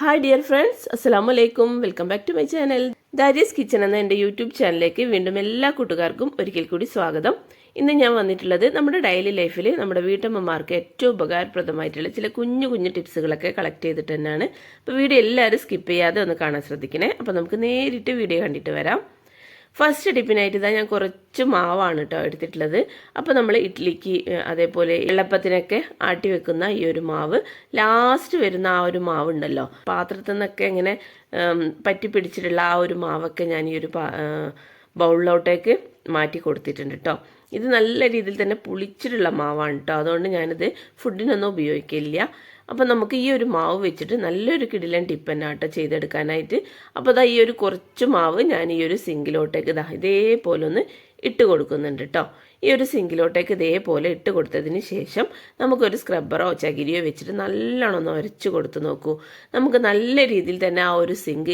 Hi dear friends അസ്സാം വലൈക്കും welcome back to my channel Daris kitchen എന്ന എന്റെ യൂട്യൂബ് ചാനലിലേക്ക് വീണ്ടും എല്ലാ കൂട്ടുകാർക്കും ഒരിക്കൽ കൂടി സ്വാഗതം. ഇന്ന് ഞാൻ വന്നിട്ടുള്ളത് നമ്മുടെ ഡെയിലി ലൈഫിൽ നമ്മുടെ വീട്ടമ്മമാർക്ക് ഏറ്റവും ഉപകാരപ്രദമായിട്ടുള്ള ചില കുഞ്ഞു കുഞ്ഞു ടിപ്സുകളൊക്കെ കളക്ട് ചെയ്തിട്ട് തന്നെയാണ്. അപ്പോൾ വീഡിയോ എല്ലാവരും സ്കിപ്പ് ചെയ്യാതെ ഒന്ന് കാണാൻ ശ്രദ്ധിക്കണേ. അപ്പോൾ നമുക്ക് നേരിട്ട് വീഡിയോ കണ്ടിട്ട് വരാം. ഫസ്റ്റ് ടിപ്പിനായിട്ട് ഇതാ ഞാൻ കുറച്ച് മാവാണ് കേട്ടോ എടുത്തിട്ടുള്ളത്. അപ്പോൾ നമ്മൾ ഇഡ്ഡലിക്ക് അതേപോലെ എള്ളപ്പത്തിനൊക്കെ ആട്ടി വെക്കുന്ന ഈ ഒരു മാവ്. ലാസ്റ്റ് വരുന്ന ആ ഒരു മാവ് ഉണ്ടല്ലോ പാത്രത്തിൽ നിന്നൊക്കെ ഇങ്ങനെ പറ്റി പിടിച്ചിട്ടുള്ള ആ ഒരു മാവൊക്കെ ഞാൻ ഈ ഒരു ബൗളിലോട്ടേക്ക് മാറ്റി കൊടുത്തിട്ടുണ്ട് കേട്ടോ ഇത് നല്ല രീതിയിൽ തന്നെ പുളിച്ചിട്ടുള്ള മാവാണ് കേട്ടോ അതുകൊണ്ട് ഞാനിത് ഫുഡിനൊന്നും ഉപയോഗിക്കില്ല. അപ്പോൾ നമുക്ക് ഈ ഒരു മാവ് വെച്ചിട്ട് നല്ലൊരു കിടിലൻ ടിപ്പ് തന്നെ കേട്ടോ ചെയ്തെടുക്കാനായിട്ട്. അപ്പോൾ അതാ ഈ ഒരു കുറച്ച് മാവ് ഞാൻ ഈ ഒരു സിങ്കിലോട്ടേക്ക് ഇതാ ഇതേപോലെ ഒന്ന് ഇട്ട് കൊടുക്കുന്നുണ്ട് കേട്ടോ ഈ ഒരു സിങ്കിലോട്ടേക്ക് ഇതേപോലെ ഇട്ട് കൊടുത്തതിന് ശേഷം നമുക്കൊരു സ്ക്രബ്ബറോ ചകിരിയോ വെച്ചിട്ട് നല്ലോണം ഒന്ന് ഉരച്ച് കൊടുത്ത് നോക്കൂ. നമുക്ക് നല്ല രീതിയിൽ തന്നെ ആ ഒരു സിങ്ക്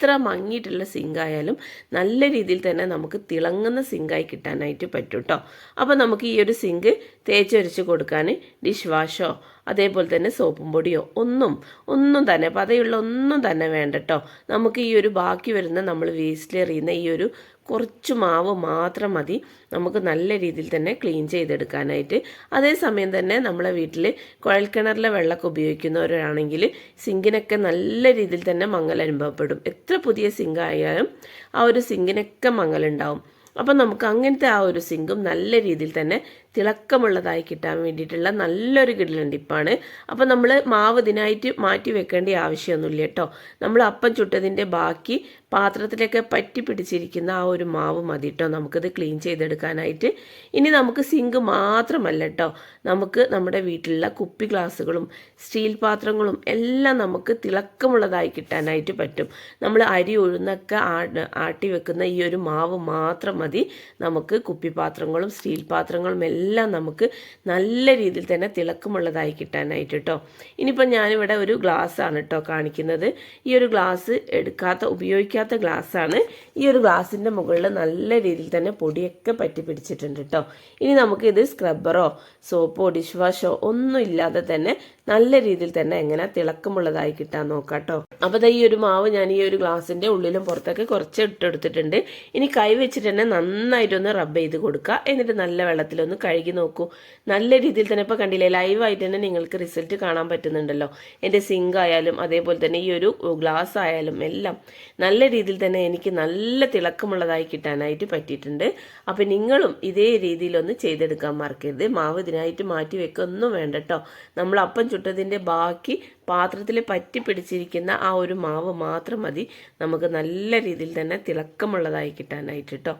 എത്ര മങ്ങിയിട്ടുള്ള സിങ്ക് ആയാലും നല്ല രീതിയിൽ തന്നെ നമുക്ക് തിളങ്ങുന്ന സിങ്കായി കിട്ടാനായിട്ട് പറ്റും കേട്ടോ അപ്പോൾ നമുക്ക് ഈ ഒരു സിങ്ക് തേച്ചൊരച്ച് കൊടുക്കാൻ ഡിഷ് വാഷോ അതേപോലെ തന്നെ സോപ്പും പൊടിയോ ഒന്നും ഒന്നും തന്നെ പതയുള്ള ഒന്നും തന്നെ വേണ്ട കേട്ടോ നമുക്ക് ഈ ഒരു ബാക്കി വരുന്ന നമ്മൾ വേസ്റ്റിൽ എറിയുന്ന ഈ ഒരു കുറച്ച് മാവ് മാത്രം മതി. നമുക്ക് നല്ല രീതിയിൽ തന്നെ ക്ലീൻ ചെയ്തെടുക്കാനായിട്ട്. അതേസമയം തന്നെ നമ്മളെ വീട്ടിൽ കുഴൽക്കിണറിലെ വെള്ളമൊക്കെ ഉപയോഗിക്കുന്നവരാണെങ്കിൽ സിങ്കിനൊക്കെ നല്ല രീതിയിൽ തന്നെ മങ്ങൽ അനുഭവപ്പെടും. എത്ര പുതിയ സിങ്കായാലും ആ ഒരു സിങ്കിനൊക്കെ മങ്ങലുണ്ടാവും. അപ്പം നമുക്ക് അങ്ങനത്തെ ആ ഒരു സിങ്കും നല്ല രീതിയിൽ തന്നെ തിളക്കമുള്ളതായി കിട്ടാൻ വേണ്ടിയിട്ടുള്ള നല്ലൊരു കിടലൻ ടിപ്പാണ്. അപ്പം നമ്മൾ മാവ് ഇതിനായിട്ട് മാറ്റി വെക്കേണ്ട ആവശ്യമൊന്നുമില്ല കേട്ടോ. നമ്മൾ അപ്പം ചുട്ടതിന്റെ ബാക്കി പാത്രത്തിലൊക്കെ പറ്റി പിടിച്ചിരിക്കുന്ന ആ ഒരു മാവ് മതി കേട്ടോ. നമുക്കിത് ക്ലീൻ ചെയ്തെടുക്കാനായിട്ട്. ഇനി നമുക്ക് സിങ്ക് മാത്രമല്ല കേട്ടോ. നമുക്ക് നമ്മുടെ വീട്ടിലുള്ള കുപ്പി ഗ്ലാസ്സുകളും സ്റ്റീൽ പാത്രങ്ങളും എല്ലാം നമുക്ക് തിളക്കമുള്ളതായി കിട്ടാനായിട്ട് പറ്റും. നമ്മൾ അരി ഉഴുന്നൊക്കെ ആട്ടി വെക്കുന്ന ഈ ഒരു മാവ് മാത്രം മതി. നമുക്ക് കുപ്പി പാത്രങ്ങളും സ്റ്റീൽ പാത്രങ്ങളും എല്ലാം നമുക്ക് നല്ല രീതിയിൽ തന്നെ തിളക്കമുള്ളതായി കിട്ടാനായിട്ട് കേട്ടോ ഇനിയിപ്പോൾ ഞാനിവിടെ ഒരു ഗ്ലാസ് ആണ് കേട്ടോ കാണിക്കുന്നത്. ഈ ഒരു ഗ്ലാസ് എടുക്കാത്ത ഉപയോഗിക്കാത്ത ഗ്ലാസ് ആണ് ഈ ഒരു ഗ്ലാസിന്റെ മുകളിൽ നല്ല രീതിയിൽ തന്നെ പൊടിയൊക്കെ പറ്റി പിടിച്ചിട്ടുണ്ട് കേട്ടോ ഇനി നമുക്ക് ഇത് സ്ക്രബ്ബറോ സോപ്പോ ഡിഷ് വാഷോ ഒന്നും ഇല്ലാതെ തന്നെ നല്ല രീതിയിൽ തന്നെ എങ്ങനെ തിളക്കമുള്ളതായി കിട്ടാൻ നോക്കാം കേട്ടോ അപ്പോൾ ഈ ഒരു മാവ് ഞാൻ ഈ ഒരു ഗ്ലാസിന്റെ ഉള്ളിലും പുറത്തൊക്കെ കുറച്ച് ഇട്ടെടുത്തിട്ടുണ്ട് ഇനി കൈ വെച്ചിട്ട് തന്നെ നന്നായിട്ടൊന്ന് റബ്ബ് ചെയ്ത് കൊടുക്കുക. എന്നിട്ട് നല്ല വെള്ളത്തിലൊന്ന് കഴുകി നോക്കൂ. നല്ല രീതിയിൽ തന്നെ ഇപ്പോൾ കണ്ടില്ലേ ലൈവായിട്ട് തന്നെ നിങ്ങൾക്ക് റിസൾട്ട് കാണാൻ പറ്റുന്നുണ്ടല്ലോ. എന്റെ സിങ്ക് ആയാലും അതേപോലെ തന്നെ ഈ ഒരു ഗ്ലാസ് ആയാലും എല്ലാം നല്ല രീതിയിൽ തന്നെ എനിക്ക് നല്ല തിളക്കമുള്ളതായി കിട്ടാനായിട്ട് പറ്റിയിട്ടുണ്ട്. അപ്പം നിങ്ങളും ഇതേ രീതിയിലൊന്ന് ചെയ്തെടുക്കാൻ മറക്കരുത്. മാവ് ഇതിനായിട്ട് മാറ്റി വെക്കൊന്നും വേണ്ട കേട്ടോ നമ്മൾ അപ്പം ചുട്ടതിന്റെ ബാക്കി പാത്രത്തിൽ പറ്റി പിടിച്ചിരിക്കുന്ന ആ ഒരു മാവ് മാത്രം മതി. നമുക്ക് നല്ല രീതിയിൽ തന്നെ തിളക്കമുള്ളതായി കിട്ടാനായിട്ട് കേട്ടോ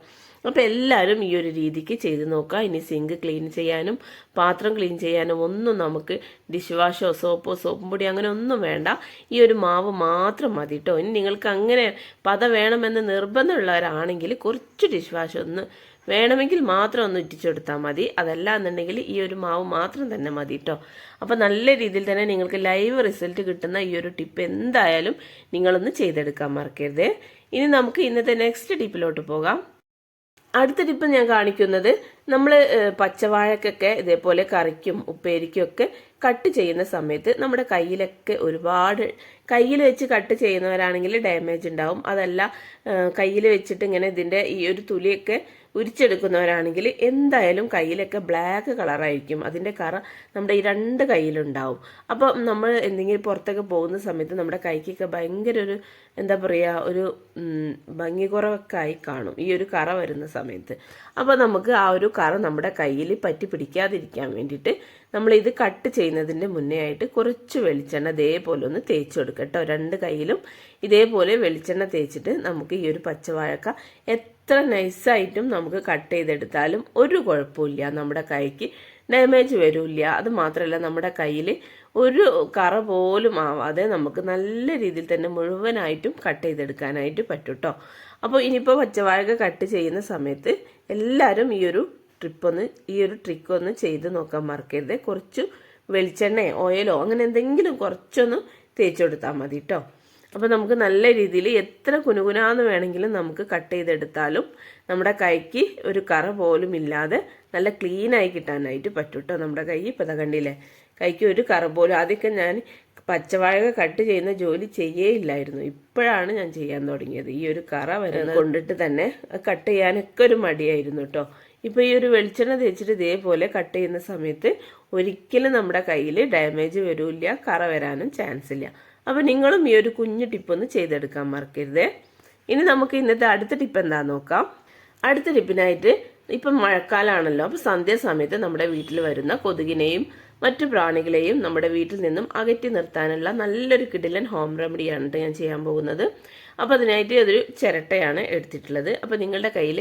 അപ്പോൾ എല്ലാവരും ഈ ഒരു രീതിക്ക് ചെയ്ത് നോക്കുക. ഇനി സിങ്ക് ക്ലീൻ ചെയ്യാനും പാത്രം ക്ലീൻ ചെയ്യാനും ഒന്നും നമുക്ക് ഡിഷ് വാഷോ സോപ്പോ സോപ്പും പൊടി അങ്ങനെ ഒന്നും വേണ്ട. ഈ ഒരു മാവ് മാത്രം മതി കേട്ടോ ഇനി നിങ്ങൾക്ക് അങ്ങനെ പത വേണമെന്ന് നിർബന്ധമുള്ളവരാണെങ്കിൽ കുറച്ച് ഡിഷ് വാഷ് ഒന്ന് വേണമെങ്കിൽ മാത്രം ഒന്ന് ഇറ്റിച്ചെടുത്താൽ മതി. അതല്ല എന്നുണ്ടെങ്കിൽ ഈ ഒരു മാവ് മാത്രം തന്നെ മതി കേട്ടോ അപ്പോൾ നല്ല രീതിയിൽ തന്നെ നിങ്ങൾക്ക് ലൈവ് റിസൾട്ട് കിട്ടുന്ന ഈ ഒരു ടിപ്പ് എന്തായാലും നിങ്ങളൊന്ന് ചെയ്തെടുക്കാൻ മറക്കരുത്. ഇനി നമുക്ക് ഇന്നത്തെ നെക്സ്റ്റ് ടിപ്പിലോട്ട് പോകാം. അടുത്ത ടിപ്പ് ഞാൻ കാണിക്കുന്നത് നമ്മൾ പച്ചവാഴക്കൊക്കെ ഇതേപോലെ കറിക്കും ഉപ്പേരിക്കും ഒക്കെ കട്ട് ചെയ്യുന്ന സമയത്ത് നമ്മുടെ കയ്യിലൊക്കെ ഒരുപാട് കയ്യിൽ വെച്ച് കട്ട് ചെയ്യുന്നവരാണെങ്കിൽ ഡാമേജ് ഉണ്ടാവും. അതല്ല കയ്യിൽ വെച്ചിട്ട് ഇങ്ങനെ ഇതിന്റെ ഈ ഒരു തുലിയൊക്കെ ഉരിച്ചെടുക്കുന്നവരാണെങ്കിൽ എന്തായാലും കയ്യിലൊക്കെ ബ്ലാക്ക് കളറായിരിക്കും. അതിന്റെ കറ നമ്മുടെ ഈ രണ്ട് കയ്യിലുണ്ടാവും. അപ്പോൾ നമ്മൾ എന്തെങ്കിലും പുറത്തൊക്കെ പോകുന്ന സമയത്ത് നമ്മുടെ കൈക്കൊക്കെ ഭയങ്കര ഒരു എന്താ പറയുക ഒരു ഭംഗി കുറവൊക്കെ ആയി കാണും ഈ ഒരു കറ വരുന്ന സമയത്ത്. അപ്പോൾ നമുക്ക് ആ ഒരു കറ നമ്മുടെ കയ്യിൽ പറ്റി പിടിക്കാതിരിക്കാൻ വേണ്ടിയിട്ട് ഇത് കട്ട് ചെയ്യുന്നതിന്റെ മുന്നേ ആയിട്ട് കുറച്ച് വെളിച്ചെണ്ണ ഇതേപോലെ ഒന്ന് തേച്ച് കൊടുക്കുക കേട്ടോ. രണ്ട് കയ്യിലും ഇതേപോലെ വെളിച്ചെണ്ണ തേച്ചിട്ട് നമുക്ക് ഈ ഒരു പച്ചവാഴക്ക എത്ര നൈസായിട്ടും നമുക്ക് കട്ട് ചെയ്തെടുത്താലും ഒരു കുഴപ്പമില്ല. നമ്മുടെ കൈക്ക് ഡാമേജ് വരില്ല. അത് മാത്രമല്ല നമ്മുടെ കയ്യിൽ ഒരു കറ പോലും ആവാതെ നമുക്ക് നല്ല രീതിയിൽ തന്നെ മുഴുവനായിട്ടും കട്ട് ചെയ്തെടുക്കാനായിട്ട് പറ്റും കേട്ടോ. അപ്പോൾ ഇനിയിപ്പോൾ പച്ചവാഴക കട്ട് ചെയ്യുന്ന സമയത്ത് എല്ലാവരും ഈ ഒരു ട്രിപ്പ് ഒന്ന് ഈ ഒരു ട്രിക്ക് ഒന്ന് ചെയ്ത് നോക്കാൻ മറക്കരുത്. കുറച്ച് വെളിച്ചെണ്ണയോ ഓയിലോ അങ്ങനെ എന്തെങ്കിലും കുറച്ചൊന്ന് തേച്ച് കൊടുത്താൽ മതി കേട്ടോ അപ്പോൾ നമുക്ക് നല്ല രീതിയിൽ എത്ര കുനുകുനാന്ന് വേണമെങ്കിലും നമുക്ക് കട്ട് ചെയ്തെടുത്താലും നമ്മുടെ കൈക്ക് ഒരു കറ പോലും ഇല്ലാതെ നല്ല ക്ലീനായി കിട്ടാനായിട്ട് പറ്റും കേട്ടോ നമ്മുടെ കൈ. ഇപ്പോൾ കണ്ടില്ലേ കൈക്ക് ഒരു കറ പോലും ആദ്യമൊക്കെ ഞാൻ പച്ചവാഴ കട്ട് ചെയ്യുന്ന ജോലി ചെയ്യേയില്ലായിരുന്നു. ഇപ്പോഴാണ് ഞാൻ ചെയ്യാൻ തുടങ്ങിയത്. ഈ ഒരു കറ വരെ കൊണ്ടിട്ട് തന്നെ കട്ട് ചെയ്യാനൊക്കെ ഒരു മടിയായിരുന്നു കേട്ടോ ഇപ്പോൾ ഈ ഒരു വെളിച്ചെണ്ണ തേച്ചിട്ട് ഇതേപോലെ കട്ട് ചെയ്യുന്ന സമയത്ത് ഒരിക്കലും നമ്മുടെ കയ്യിൽ ഡാമേജ് വരില്ല കറ വരാനും ചാൻസ് ഇല്ല. അപ്പോൾ നിങ്ങളും ഈ ഒരു കുഞ്ഞു ടിപ്പൊന്ന് ചെയ്തെടുക്കാൻ മറക്കരുതേ. ഇനി നമുക്ക് ഇന്നത്തെ അടുത്ത ടിപ്പ് എന്താ നോക്കാം. അടുത്ത ടിപ്പിനായിട്ട് ഇപ്പം മഴക്കാലമാണല്ലോ അപ്പോൾ സന്ധ്യാസമയത്ത് നമ്മുടെ വീട്ടിൽ വരുന്ന കൊതുകിനെയും മറ്റു പ്രാണികളെയും നമ്മുടെ വീട്ടിൽ നിന്നും അകറ്റി നിർത്താനുള്ള നല്ലൊരു കിടിലൻ ഹോം റെമഡിയാണ് ഞാൻ ചെയ്യാൻ പോകുന്നത്. അപ്പോൾ അതിനായിട്ട് അതൊരു ചിരട്ടയാണ് എടുത്തിട്ടുള്ളത്. അപ്പോൾ നിങ്ങളുടെ കയ്യിൽ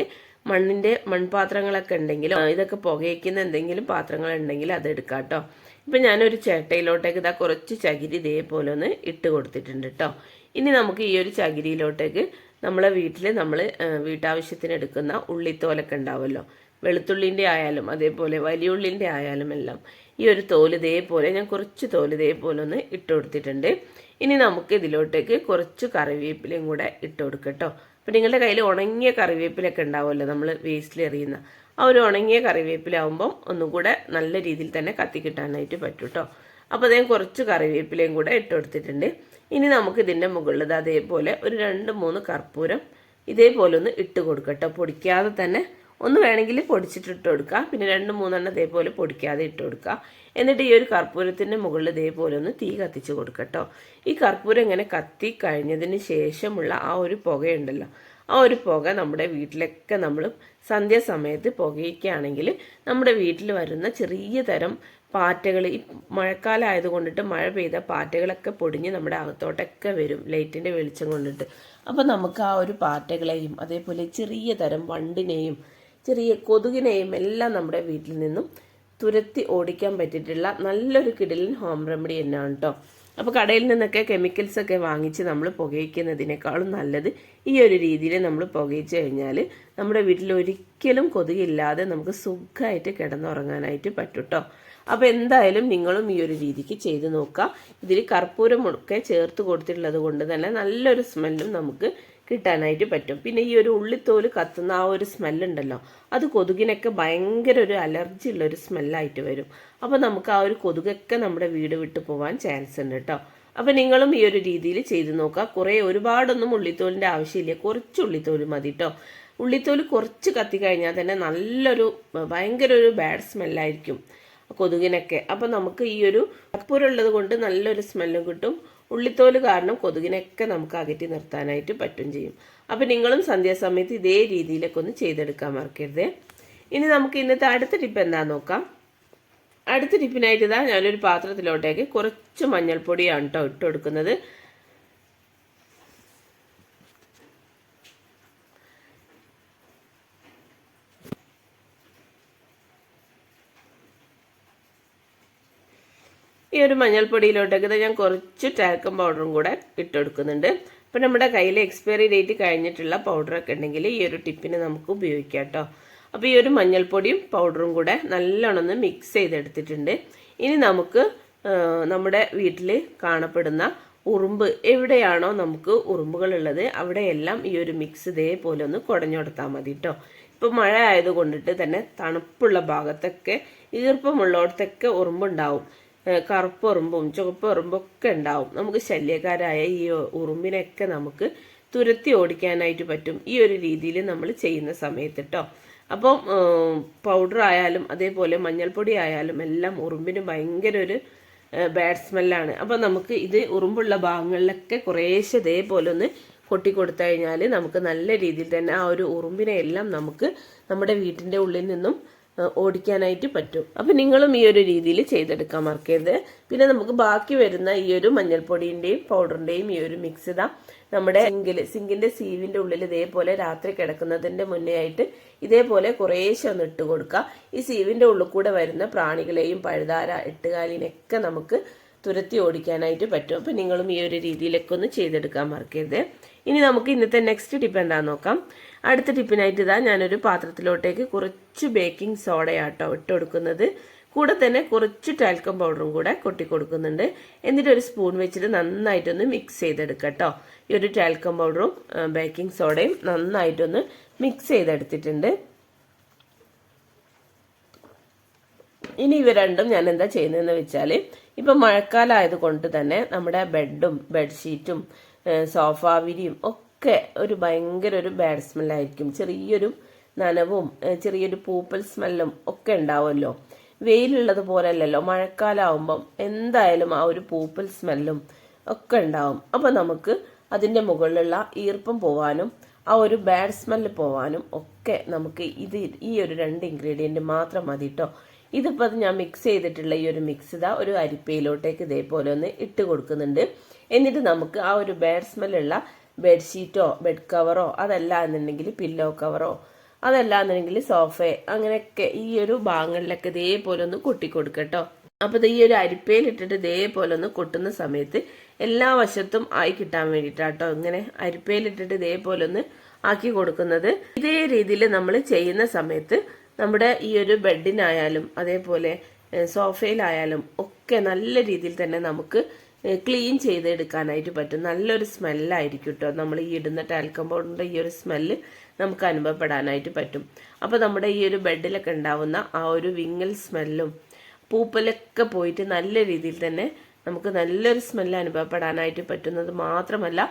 മണ്ണിന്റെ മൺപാത്രങ്ങളൊക്കെ ഉണ്ടെങ്കിൽ ഇതൊക്കെ പുകയ്ക്കുന്ന എന്തെങ്കിലും പാത്രങ്ങൾ ഉണ്ടെങ്കിൽ അത് എടുക്കാം കേട്ടോ ഇപ്പം ഞാനൊരു ചേട്ടയിലോട്ടേക്ക് ഇതാ കുറച്ച് ചകിരി ഇതേപോലെ ഒന്ന് ഇട്ട് കൊടുത്തിട്ടുണ്ട് കേട്ടോ ഇനി നമുക്ക് ഈ ഒരു ചകിരിയിലോട്ടേക്ക് നമ്മളെ വീട്ടിൽ നമ്മൾ വീട്ടാവശ്യത്തിന് എടുക്കുന്ന ഉള്ളിത്തോലൊക്കെ ഉണ്ടാവുമല്ലോ. വെളുത്തുള്ളിന്റെ ആയാലും അതേപോലെ വലിയ ഉള്ളിന്റെ ആയാലും എല്ലാം ഈ ഒരു തോൽ ഇതേപോലെ ഞാൻ കുറച്ച് തോൽ ഇതേപോലെ ഒന്ന് ഇട്ട് കൊടുത്തിട്ടുണ്ട്. ഇനി നമുക്ക് ഇതിലോട്ടേക്ക് കുറച്ച് കറിവേപ്പിലയും കൂടെ ഇട്ട് കൊടുക്കട്ടോ അപ്പം നിങ്ങളുടെ കയ്യിൽ ഉണങ്ങിയ കറിവേപ്പിലൊക്കെ ഉണ്ടാവുമല്ലോ നമ്മൾ വേസ്റ്റിൽ എറിയുന്ന. ആ ഒരു ഉണങ്ങിയ കറിവേപ്പിലാവുമ്പം ഒന്നും കൂടെ നല്ല രീതിയിൽ തന്നെ കത്തി കിട്ടാനായിട്ട് പറ്റും കേട്ടോ അപ്പോൾ അതേ കുറച്ച് കറിവേപ്പിലയും കൂടെ ഇട്ട് കൊടുത്തിട്ടുണ്ട്. ഇനി നമുക്ക് ഇതിന്റെ മുകളിൽ അതേപോലെ ഒരു രണ്ട് മൂന്ന് കർപ്പൂരം ഇതേപോലെ ഒന്ന് ഇട്ട് കൊടുക്കട്ടോ. പൊടിക്കാതെ തന്നെ ഒന്ന് വേണമെങ്കിൽ പൊടിച്ചിട്ട് ഇട്ട് കൊടുക്കുക പിന്നെ രണ്ട് മൂന്നെണ്ണം ഇതേപോലെ പൊടിക്കാതെ ഇട്ട് കൊടുക്കുക എന്നിട്ട് ഈ ഒരു കർപ്പൂരത്തിന്റെ മുകളിൽ ഇതേപോലെ ഒന്ന് തീ കത്തിച്ച് കൊടുക്കുക കേട്ടോ. ഈ കർപ്പൂരം ഇങ്ങനെ കത്തി കഴിഞ്ഞതിന് ശേഷമുള്ള ആ ഒരു പുകയുണ്ടല്ലോ. ആ ഒരു പുക നമ്മുടെ വീട്ടിലൊക്കെ നമ്മൾ സന്ധ്യാസമയത്ത് പുകയ്ക്കുകയാണെങ്കിൽ നമ്മുടെ വീട്ടിൽ വരുന്ന ചെറിയ തരം പാറ്റകൾ ഈ മഴക്കാലം ആയതുകൊണ്ടിട്ട് മഴ പെയ്ത പാറ്റകളൊക്കെ പൊടിഞ്ഞ് നമ്മുടെ അകത്തോട്ടൊക്കെ വരും ലൈറ്റിന്റെ വെളിച്ചം കൊണ്ടിട്ട്. അപ്പോൾ നമുക്ക് ആ ഒരു പാറ്റകളെയും അതേപോലെ ചെറിയ തരം വണ്ടിനെയും ചെറിയ കൊതുകിനെയും എല്ലാം നമ്മുടെ വീട്ടിൽ നിന്നും തുരത്തി ഓടിക്കാൻ പറ്റിയിട്ടുള്ള നല്ലൊരു കിടിലൻ ഹോം റെമഡി തന്നെയാണ് കേട്ടോ അപ്പോൾ കടയിൽ നിന്നൊക്കെ കെമിക്കൽസ് ഒക്കെ വാങ്ങിച്ച് നമ്മൾ പുകയ്ക്കുന്നതിനേക്കാളും നല്ലത് ഈ ഒരു രീതിയിൽ നമ്മൾ പുകയിച്ച് കഴിഞ്ഞാൽ നമ്മുടെ വീട്ടിൽ ഒരിക്കലും കൊതുകില്ലാതെ നമുക്ക് സുഖമായിട്ട് കിടന്നുറങ്ങാനായിട്ട് പറ്റും കേട്ടോ അപ്പോൾ എന്തായാലും നിങ്ങളും ഈ ഒരു രീതിക്ക് ചെയ്ത് നോക്കുക. ഇതിൽ കർപ്പൂരം ഒക്കെ ചേർത്ത് കൊടുത്തിട്ടുള്ളത് കൊണ്ട് തന്നെ നല്ലൊരു സ്മെല്ലും നമുക്ക് കിട്ടാനായിട്ട് പറ്റും. പിന്നെ ഈ ഒരു ഉള്ളിത്തോൽ കത്തുന്ന ആ ഒരു സ്മെല്ലുണ്ടല്ലോ അത് കൊതുകിനൊക്കെ ഭയങ്കര ഒരു അലർജി ഉള്ള ഒരു സ്മെല്ലായിട്ട് വരും. അപ്പോൾ നമുക്ക് ആ ഒരു കൊതുകൊക്കെ നമ്മുടെ വീട് വിട്ട് പോകാൻ ചാൻസ് ഉണ്ട് കേട്ടോ അപ്പോൾ നിങ്ങളും ഈ ഒരു രീതിയിൽ ചെയ്ത് നോക്കുക. കുറേ ഒരുപാടൊന്നും ഉള്ളിത്തോലിന്റെ ആവശ്യമില്ല. കുറച്ച് ഉള്ളിത്തോൽ മതി കേട്ടോ ഉള്ളിത്തോൽ കുറച്ച് കത്തി കഴിഞ്ഞാൽ തന്നെ നല്ലൊരു ഭയങ്കര ഒരു ബാഡ് സ്മെല്ലായിരിക്കും കൊതുകിനൊക്കെ. അപ്പോൾ നമുക്ക് ഈ ഒരു കർപ്പൂരമുള്ളത് കൊണ്ട് നല്ലൊരു സ്മെല്ലും കിട്ടും. ഉള്ളിത്തോൽ കാരണം കൊതുകിനൊക്കെ നമുക്ക് അകറ്റി നിർത്താനായിട്ട് പറ്റും ചെയ്യും. അപ്പോൾ നിങ്ങളും സന്ധ്യാസമയത്ത് ഇതേ രീതിയിലൊക്കെ ഒന്ന് ചെയ്തെടുക്കാൻ മറക്കരുത്. ഇനി നമുക്ക് ഇന്നത്തെ അടുത്ത ടിപ്പ് എന്താ നോക്കാം. അടുത്ത ടിപ്പിനായിട്ട് ഇതാ ഞാനൊരു പാത്രത്തിലോട്ടേക്ക് കുറച്ച് മഞ്ഞൾപ്പൊടിയാണ് കേട്ടോ ഇട്ട് കൊടുക്കുന്നത്. ഈ ഒരു മഞ്ഞൾപ്പൊടിയിലോട്ടൊക്കെ ഞാൻ കുറച്ച് ടാൽക്കം പൗഡറും കൂടെ ഇട്ടെടുക്കുന്നുണ്ട്. അപ്പം നമ്മുടെ കയ്യിൽ എക്സ്പയറി ഡേറ്റ് കഴിഞ്ഞിട്ടുള്ള പൗഡറൊക്കെ ഉണ്ടെങ്കിൽ ഈ ഒരു ടിപ്പിന് നമുക്ക് ഉപയോഗിക്കാം കേട്ടോ. അപ്പോൾ ഈ ഒരു മഞ്ഞൾപ്പൊടിയും പൗഡറും കൂടെ നല്ലോണം മിക്സ് ചെയ്തെടുത്തിട്ടുണ്ട്. ഇനി നമുക്ക് നമ്മുടെ വീട്ടിൽ കാണപ്പെടുന്ന ഉറുമ്പ് എവിടെയാണോ നമുക്ക് ഉറുമ്പുകളുള്ളത് അവിടെയെല്ലാം ഈ ഒരു മിക്സ് ഇതേപോലെ ഒന്ന് കുടഞ്ഞുകൊടുത്താൽ മതി കേട്ടോ. ഇപ്പം മഴ ആയതുകൊണ്ടിട്ട് തന്നെ തണുപ്പുള്ള ഭാഗത്തൊക്കെ ഈർപ്പമുള്ളിടത്തൊക്കെ ഉറുമ്പുണ്ടാവും. കറുപ്പ് ഉറുമ്പും ചുവപ്പ് ഉറുമ്പും ഒക്കെ ഉണ്ടാവും. നമുക്ക് ശല്യക്കാരായ ഈ ഉറുമ്പിനെയൊക്കെ നമുക്ക് തുരത്തി ഓടിക്കാനായിട്ട് പറ്റും. ഈ ഒരു രീതിയിൽ നമ്മൾ ചെയ്യുന്ന സമയത്ത് കേട്ടോ അപ്പം പൗഡർ ആയാലും അതേപോലെ മഞ്ഞൾപ്പൊടി ആയാലും എല്ലാം ഉറുമ്പിന് ഭയങ്കര ഒരു ബാഡ് സ്മെല്ലാണ് അപ്പം നമുക്ക് ഇത് ഉറുമ്പുള്ള ഭാഗങ്ങളിലൊക്കെ കുറേശ്ശെ ഇതേപോലെ ഒന്ന് കൊട്ടി കൊടുത്തു കഴിഞ്ഞാൽ നമുക്ക് നല്ല രീതിയിൽ തന്നെ ആ ഒരു ഉറുമ്പിനെ എല്ലാം നമുക്ക് നമ്മുടെ വീട്ടിന്റെ ഉള്ളിൽ നിന്നും ഓടിക്കാനായിട്ട് പറ്റും. അപ്പം നിങ്ങളും ഈ ഒരു രീതിയിൽ ചെയ്തെടുക്കാൻ മറക്കരുത് പിന്നെ നമുക്ക് ബാക്കി വരുന്ന ഈ ഒരു മഞ്ഞൾപ്പൊടിന്റെയും പൗഡറിന്റെയും ഈ ഒരു മിക്സ് ഇതാ. നമ്മുടെ സിങ്കിൽ സിങ്കിന്റെ സീവിന്റെ ഉള്ളിൽ ഇതേപോലെ രാത്രി കിടക്കുന്നതിന്റെ മുന്നേ ആയിട്ട് ഇതേപോലെ കുറേശ്ശെ ഒന്ന് ഇട്ട് കൊടുക്കുക. ഈ സീവിന്റെ ഉള്ളിൽ കൂടെ വരുന്ന പ്രാണികളെയും പഴുതാര എട്ടുകാലിനൊക്കെ നമുക്ക് തുരത്തി ഓടിക്കാനായിട്ട് പറ്റും. അപ്പം നിങ്ങളും ഈ ഒരു രീതിയിലൊക്കെ ഒന്ന് ചെയ്തെടുക്കാൻ മറക്കരുത് ഇനി നമുക്ക് ഇന്നത്തെ നെക്സ്റ്റ് ടിപ്പ് എന്താണെന്ന് നോക്കാം. അടുത്ത ടിപ്പിനായിട്ട് ഇതാ ഞാനൊരു പാത്രത്തിലോട്ടേക്ക് കുറച്ച് ബേക്കിംഗ് സോഡയാട്ടോ ഇട്ട് കൊടുക്കുന്നത് കൂടെ തന്നെ കുറച്ച് ടാൽക്കം പൗഡറും കൂടെ കൊട്ടി കൊടുക്കുന്നുണ്ട് എന്നിട്ട് ഒരു സ്പൂൺ വെച്ചിട്ട് നന്നായിട്ടൊന്ന് മിക്സ് ചെയ്തെടുക്കുക കേട്ടോ ഈ ഒരു ടാൽക്കം പൗഡറും ബേക്കിംഗ് സോഡയും നന്നായിട്ടൊന്ന് മിക്സ് ചെയ്തെടുത്തിട്ടുണ്ട്. ഇനി ഇവ രണ്ടും ഞാൻ എന്താ ചെയ്യുന്നതെന്ന് വെച്ചാൽ ഇപ്പം മഴക്കാലം ആയതുകൊണ്ട് തന്നെ നമ്മുടെ ബെഡും ബെഡ്ഷീറ്റും സോഫ വിരിയും ഒക്കെ ഒരു ഭയങ്കര ഒരു ബാഡ് സ്മെല്ലായിരിക്കും ചെറിയൊരു നനവും ചെറിയൊരു പൂപ്പൽ സ്മെല്ലും ഒക്കെ ഉണ്ടാവുമല്ലോ. വെയിലുള്ളത് പോലെയല്ലല്ലോ മഴക്കാലമാകുമ്പം എന്തായാലും ആ ഒരു പൂപ്പൽ സ്മെല്ലും ഒക്കെ ഉണ്ടാവും. അപ്പം നമുക്ക് അതിന്റെ മുകളിലുള്ള ഈർപ്പം പോവാനും ആ ഒരു ബാഡ് സ്മെല്ല് പോവാനും ഒക്കെ നമുക്ക് ഇത് ഈ ഒരു രണ്ട് ഇൻഗ്രീഡിയന്റ് മാത്രം മതി കേട്ടോ ഇതിപ്പോൾ ഞാൻ മിക്സ് ചെയ്തിട്ടുള്ള ഈ ഒരു മിക്സ് ഇതാ ഒരു അരിപ്പയിലോട്ടേക്ക് ഇതേപോലെ ഒന്ന് ഇട്ട് കൊടുക്കുന്നുണ്ട്. എന്നിട്ട് നമുക്ക് ആ ഒരു ബാഡ് സ്മെല്ലുള്ള ബെഡ്ഷീറ്റോ ബെഡ് കവറോ അതല്ല എന്നുണ്ടെങ്കിൽ പില്ലോ കവറോ അതല്ല എന്നുണ്ടെങ്കിൽ സോഫ അങ്ങനെയൊക്കെ ഈ ഒരു ഭാഗങ്ങളിലൊക്കെ ഇതേപോലെ ഒന്ന് കൊട്ടിക്കൊടുക്കട്ടോ. അപ്പോൾ ഈ ഒരു അരിപ്പയിൽ ഇട്ടിട്ട് ഇതേപോലെ ഒന്ന് കൊട്ടുന്ന സമയത്ത് എല്ലാ വശത്തും ആയി കിട്ടാൻ വേണ്ടിയിട്ടാട്ടോ ഇങ്ങനെ അരിപ്പയിൽ ഇട്ടിട്ട് ഇതേപോലെ ഒന്ന് ആക്കി കൊടുക്കുന്നത്. ഇതേ രീതിയിൽ നമ്മൾ ചെയ്യുന്ന സമയത്ത് നമ്മുടെ ഈ ഒരു ബെഡിനായാലും അതേപോലെ സോഫയിലായാലും ഒക്കെ നല്ല രീതിയിൽ തന്നെ നമുക്ക് ക്ലീൻ ചെയ്തെടുക്കാനായിട്ട് പറ്റും. നല്ലൊരു സ്മെല്ലായിരിക്കും കേട്ടോ നമ്മൾ ഈ ഇടുന്ന ടാൽക്കം പൗഡറിന്റെ ഈ ഒരു സ്മെല്ല് നമുക്ക് അനുഭവപ്പെടാനായിട്ട് പറ്റും. അപ്പോൾ നമ്മുടെ ഈ ഒരു ബെഡിലൊക്കെ ഉണ്ടാവുന്ന ആ ഒരു വിങ്ങൽ സ്മെല്ലും പൂപ്പലൊക്കെ പോയിട്ട് നല്ല രീതിയിൽ തന്നെ നമുക്ക് നല്ലൊരു സ്മെല്ല് അനുഭവപ്പെടാനായിട്ട് പറ്റുന്നത് മാത്രമല്ല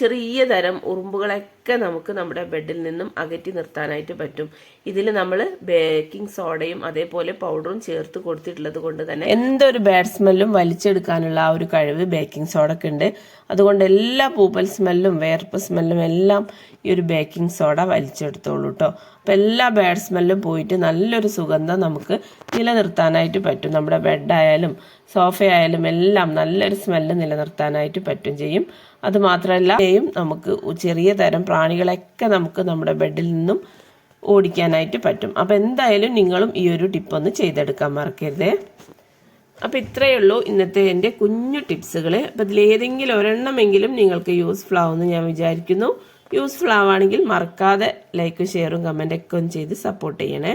ചെറിയ തരം ഉറുമ്പുകളൊക്കെ നമുക്ക് നമ്മുടെ ബെഡിൽ നിന്നും അകറ്റി നിർത്താനായിട്ട് പറ്റും. ഇതിൽ നമ്മൾ ബേക്കിംഗ് സോഡയും അതേപോലെ പൗഡറും ചേർത്ത് കൊടുത്തിട്ടുള്ളത് കൊണ്ട് തന്നെ എന്തൊരു ബാഡ് സ്മെല്ലും വലിച്ചെടുക്കാനുള്ള ആ ഒരു കഴിവ് ബേക്കിംഗ് സോഡക്ക് ഉണ്ട്. അതുകൊണ്ട് എല്ലാ പൂപ്പൽ സ്മെല്ലും വേർപ്പ് സ്മെല്ലും എല്ലാം ഈ ഒരു ബേക്കിംഗ് സോഡ വലിച്ചെടുത്തോളൂ കേട്ടോ അപ്പം എല്ലാ ബാഡ് സ്മെല്ലും പോയിട്ട് നല്ലൊരു സുഗന്ധം നമുക്ക് നിലനിർത്താനായിട്ട് പറ്റും. നമ്മുടെ ബെഡായാലും സോഫയായാലും എല്ലാം നല്ലൊരു സ്മെല്ല് നിലനിർത്താനായിട്ട് പറ്റും ചെയ്യും. അതുമാത്രമല്ല നമുക്ക് ചെറിയ തരം പ്രാണികളൊക്കെ നമുക്ക് നമ്മുടെ ബെഡിൽ നിന്നും ഓടിക്കാനായിട്ട് പറ്റും. അപ്പോൾ എന്തായാലും നിങ്ങളും ഈ ഒരു ടിപ്പ് ഒന്ന് ചെയ്തെടുക്കാൻ മറക്കരുതേ. അപ്പോൾ ഇത്രയേ ഉള്ളൂ ഇന്നത്തെ എന്റെ കുഞ്ഞു ടിപ്സുകൾ അപ്പോൾ ഇതിലേതെങ്കിലും ഒരെണ്ണമെങ്കിലും നിങ്ങൾക്ക് യൂസ്ഫുൾ ആവുമെന്ന് ഞാൻ വിചാരിക്കുന്നു. യൂസ്ഫുൾ ആവുകയാണെങ്കിൽ മറക്കാതെ ലൈക്കും ഷെയറും കമന്റൊക്കെ ഒന്ന് ചെയ്ത് സപ്പോർട്ട് ചെയ്യണേ.